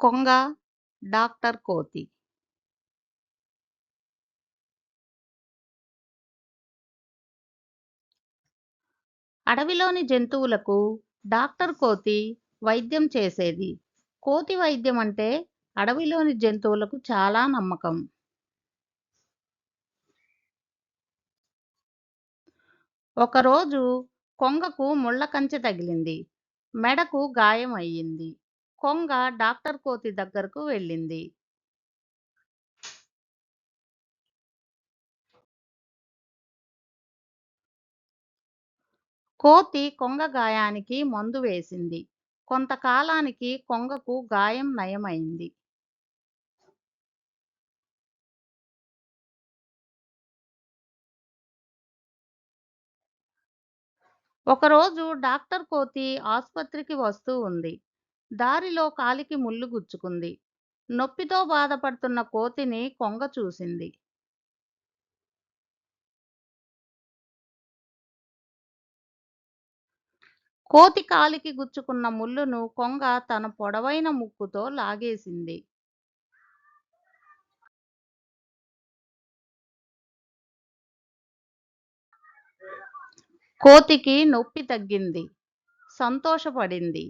కొంగ, డాక్టర్ కోతి. అడవిలోని జంతువులకు డాక్టర్ కోతి వైద్యం చేసేది. కోతి వైద్యం అంటే అడవిలోని జంతువులకు చాలా నమ్మకం. ఒకరోజు కొంగకు ముళ్ళకంచె తగిలింది. మెడకు గాయం అయ్యింది. కొంగ డాక్టర్ కోతి దగ్గరకు వెళ్ళింది. కోతి కొంగ గాయానికి మందు వేసింది. కొంతకాలానికి కొంగకు గాయం నయమైంది. ఒకరోజు డాక్టర్ కోతి ఆసుపత్రికి వస్తూ ఉంది. దారిలో కాలికి ముల్లు గుచ్చుకుంది. నొప్పితో బాధపడుతున్న కోతిని కొంగ చూసింది. కోతి కాలికి గుచ్చుకున్న ముల్లును కొంగ తన పొడవైన ముక్కుతో లాగేసింది. కోతికి నొప్పి తగ్గింది. సంతోషపడింది.